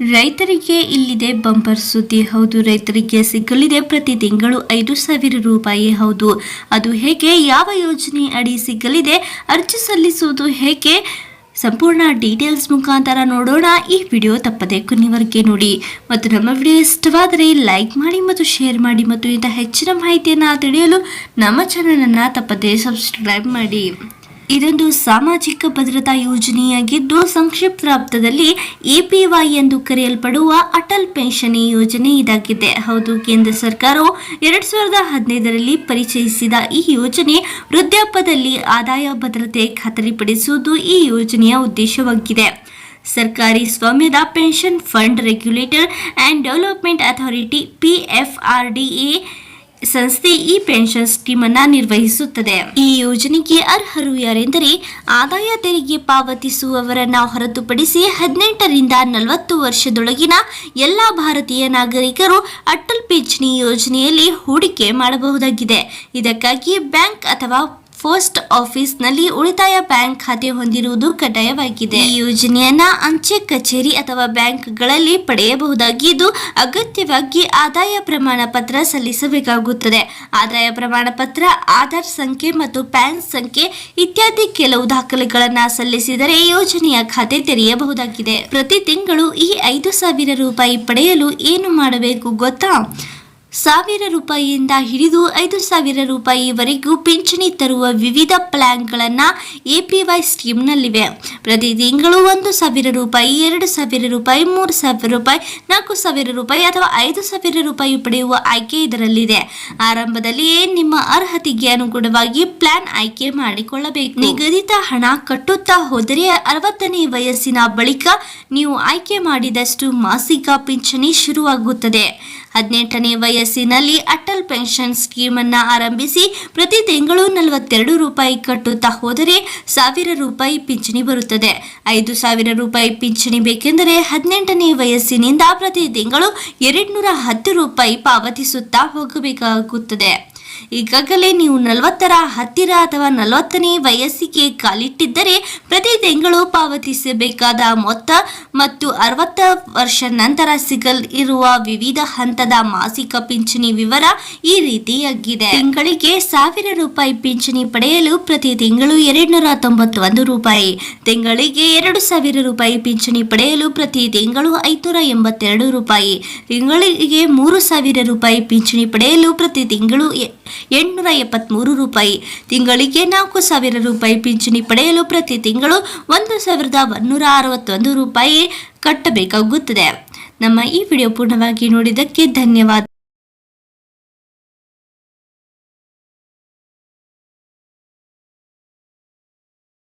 ರೈತರಿಗೆ ಇಲ್ಲಿದೆ ಬಂಪರ್ ಸುದ್ದಿ. ಹೌದು, ರೈತರಿಗೆ ಸಿಗಲಿದೆ ಪ್ರತಿ ತಿಂಗಳು ಐದು ಸಾವಿರ ರೂಪಾಯಿ. ಹೌದು, ಅದು ಹೇಗೆ, ಯಾವ ಯೋಜನೆ ಅಡಿ ಸಿಗಲಿದೆ, ಅರ್ಜಿ ಸಲ್ಲಿಸುವುದು ಹೇಗೆ, ಸಂಪೂರ್ಣ ಡೀಟೇಲ್ಸ್ ಮುಖಾಂತರ ನೋಡೋಣ. ಈ ವಿಡಿಯೋ ತಪ್ಪದೆ ಕೊನೆವರೆಗೆ ನೋಡಿ. ಮತ್ತು ನಮ್ಮ ವಿಡಿಯೋ ಇಷ್ಟವಾದರೆ ಲೈಕ್ ಮಾಡಿ ಮತ್ತು ಶೇರ್ ಮಾಡಿ ಮತ್ತು ಇಂಥ ಹೆಚ್ಚಿನ ಮಾಹಿತಿಯನ್ನು ತಿಳಿಯಲು ನಮ್ಮ ಚಾನಲನ್ನು ತಪ್ಪದೆ ಸಬ್ಸ್ಕ್ರೈಬ್ ಮಾಡಿ. ಇದೊಂದು ಸಾಮಾಜಿಕ ಭದ್ರತಾ ಯೋಜನೆಯಾಗಿದ್ದು ಸಂಕ್ಷಿಪ್ತ ಅರ್ಥದಲ್ಲಿ ಎಪಿವೈ ಎಂದು ಕರೆಯಲ್ಪಡುವ ಅಟಲ್ ಪೆನ್ಷನ್ ಯೋಜನೆ ಇದಾಗಿದೆ. ಹೌದು, ಕೇಂದ್ರ ಸರ್ಕಾರವು ಎರಡ್ ಸಾವಿರದ ಹದಿನೈದರಲ್ಲಿ ಪರಿಚಯಿಸಿದ ಈ ಯೋಜನೆ ವೃದ್ಧಾಪ್ಯದಲ್ಲಿ ಆದಾಯ ಭದ್ರತೆ ಖಾತರಿಪಡಿಸುವುದು ಈ ಯೋಜನೆಯ ಉದ್ದೇಶವಾಗಿದೆ. ಸರ್ಕಾರಿ ಸ್ವಾಮ್ಯದ pension fund regulator and development authority PFRDA ಸಂಸ್ಥೆ ಈ ಪೆನ್ಷನ್ ಸ್ಕೀಮ್ ಅನ್ನ ನಿರ್ವಹಿಸುತ್ತದೆ. ಈ ಯೋಜನೆಗೆ ಅರ್ಹರು ಯಾರೆಂದರೆ ಆದಾಯ ತೆರಿಗೆ ಪಾವತಿಸುವವರನ್ನ ಹೊರತುಪಡಿಸಿ ಹದಿನೆಂಟರಿಂದ ನಲವತ್ತು ವರ್ಷದೊಳಗಿನ ಎಲ್ಲಾ ಭಾರತೀಯ ನಾಗರಿಕರು ಅಟಲ್ ಪಿಂಚಣಿ ಯೋಜನೆಯಲ್ಲಿ ಹೂಡಿಕೆ ಮಾಡಬಹುದಾಗಿದೆ. ಇದಕ್ಕಾಗಿ ಬ್ಯಾಂಕ್ ಅಥವಾ ಪೋಸ್ಟ್ ಆಫೀಸ್ನಲ್ಲಿ ಉಳಿತಾಯ ಬ್ಯಾಂಕ್ ಖಾತೆ ಹೊಂದಿರುವುದು ಕಡ್ಡಾಯವಾಗಿದೆ. ಈ ಯೋಜನೆಯನ್ನ ಅಂಚೆ ಕಚೇರಿ ಅಥವಾ ಬ್ಯಾಂಕ್ಗಳಲ್ಲಿ ಪಡೆಯಬಹುದಾಗಿದ್ದು, ಅಗತ್ಯವಾಗಿ ಆದಾಯ ಪ್ರಮಾಣ ಪತ್ರ ಸಲ್ಲಿಸಬೇಕಾಗುತ್ತದೆ. ಆದಾಯ ಪ್ರಮಾಣ ಪತ್ರ, ಆಧಾರ್ ಸಂಖ್ಯೆ ಮತ್ತು ಪ್ಯಾನ್ ಸಂಖ್ಯೆ ಇತ್ಯಾದಿ ಕೆಲವು ದಾಖಲೆಗಳನ್ನು ಸಲ್ಲಿಸಿದರೆ ಯೋಜನೆಯ ಖಾತೆ ತೆರೆಯಬಹುದಾಗಿದೆ. ಪ್ರತಿ ತಿಂಗಳು ಈ ಐದು ಸಾವಿರ ರೂಪಾಯಿ ಪಡೆಯಲು ಏನು ಮಾಡಬೇಕು ಗೊತ್ತಾ? ಸಾವಿರ ರೂಪಾಯಿಯಿಂದ ಹಿಡಿದು ಐದು ಸಾವಿರ ರೂಪಾಯಿವರೆಗೂ ಪಿಂಚಣಿ ತರುವ ವಿವಿಧ ಪ್ಲಾನ್ಗಳನ್ನು ಎ ಪಿ ವೈ ಸ್ಕೀಮ್ನಲ್ಲಿವೆ. ಪ್ರತಿ ತಿಂಗಳು ಒಂದು ಸಾವಿರ ರೂಪಾಯಿ, ಎರಡು ಸಾವಿರ ರೂಪಾಯಿ, ಮೂರು ಸಾವಿರ ರೂಪಾಯಿ, ನಾಲ್ಕು ಸಾವಿರ ರೂಪಾಯಿ ಅಥವಾ ಐದು ಸಾವಿರ ರೂಪಾಯಿ ಪಡೆಯುವ ಆಯ್ಕೆ ಇದರಲ್ಲಿದೆ. ಆರಂಭದಲ್ಲಿಯೇ ನಿಮ್ಮ ಅರ್ಹತೆಗೆ ಅನುಗುಣವಾಗಿ ಪ್ಲಾನ್ ಆಯ್ಕೆ ಮಾಡಿಕೊಳ್ಳಬೇಕು. ನಿಗದಿತ ಹಣ ಕಟ್ಟುತ್ತಾ ಹೋದರೆ ಅರವತ್ತನೇ ವಯಸ್ಸಿನ ಬಳಿಕ ನೀವು ಆಯ್ಕೆ ಮಾಡಿದಷ್ಟು ಮಾಸಿಕ ಪಿಂಚಣಿ ಶುರುವಾಗುತ್ತದೆ. ಹದಿನೆಂಟನೇ ವಯಸ್ಸಿನಲ್ಲಿ ಅಟಲ್ ಪೆನ್ಷನ್ ಸ್ಕೀಮ್ ಅನ್ನು ಆರಂಭಿಸಿ ಪ್ರತಿ ತಿಂಗಳು ನಲವತ್ತೆರಡು ರೂಪಾಯಿ ಕಟ್ಟುತ್ತಾ ಹೋದರೆ ಸಾವಿರ ರೂಪಾಯಿ ಪಿಂಚಣಿ ಬರುತ್ತದೆ. ಐದು ಸಾವಿರ ರೂಪಾಯಿ ಪಿಂಚಣಿ ಬೇಕೆಂದರೆ ಹದಿನೆಂಟನೇ ವಯಸ್ಸಿನಿಂದ ಪ್ರತಿ ತಿಂಗಳು ಎರಡ್ನೂರ ಹತ್ತು ರೂಪಾಯಿ ಪಾವತಿಸುತ್ತಾ ಹೋಗಬೇಕಾಗುತ್ತದೆ. ಈಗಾಗಲೇ ನೀವು ನಲವತ್ತರ ಹತ್ತಿರ ಅಥವಾ ನಲವತ್ತನೇ ವಯಸ್ಸಿಗೆ ಕಾಲಿಟ್ಟಿದ್ದರೆ ಪ್ರತಿ ತಿಂಗಳು ಪಾವತಿಸಬೇಕಾದ ಮೊತ್ತ ಮತ್ತು ಅರವತ್ತ ವರ್ಷ ನಂತರ ಸಿಗಲ್ ಇರುವ ವಿವಿಧ ಹಂತದ ಮಾಸಿಕ ಪಿಂಚಣಿ ವಿವರ ಈ ರೀತಿಯಾಗಿದೆ. ತಿಂಗಳಿಗೆ ಸಾವಿರ ರೂಪಾಯಿ ಪಿಂಚಣಿ ಪಡೆಯಲು ಪ್ರತಿ ತಿಂಗಳು ಎರಡ್ನೂರ ತೊಂಬತ್ತೊಂದು ರೂಪಾಯಿ. ತಿಂಗಳಿಗೆ ಎರಡು ಸಾವಿರ ರೂಪಾಯಿ ಪಿಂಚಣಿ ಪಡೆಯಲು ಪ್ರತಿ ತಿಂಗಳು ಐದುನೂರ ಎಂಬತ್ತೆರಡು ರೂಪಾಯಿ. ತಿಂಗಳಿಗೆ ಮೂರು ಸಾವಿರ ರೂಪಾಯಿ ಪಿಂಚಣಿ ಪಡೆಯಲು ಪ್ರತಿ ತಿಂಗಳು ಎಂಟುನೂರ ಎಪ್ಪತ್ತ್ಮೂರು ರೂಪಾಯಿ. ತಿಂಗಳಿಗೆ ನಾಲ್ಕು ಸಾವಿರ ರೂಪಾಯಿ ಪಿಂಚಣಿ ಪಡೆಯಲು ಪ್ರತಿ ತಿಂಗಳು ಒಂದು ಸಾವಿರದ ಒಂದೂರ ಅರವತ್ತೊಂದು ರೂಪಾಯಿ ಕಟ್ಟಬೇಕಾಗುತ್ತದೆ. ನಮ್ಮ ಈ ವಿಡಿಯೋ ಪೂರ್ಣವಾಗಿ ನೋಡಿದ್ದಕ್ಕೆ ಧನ್ಯವಾದ.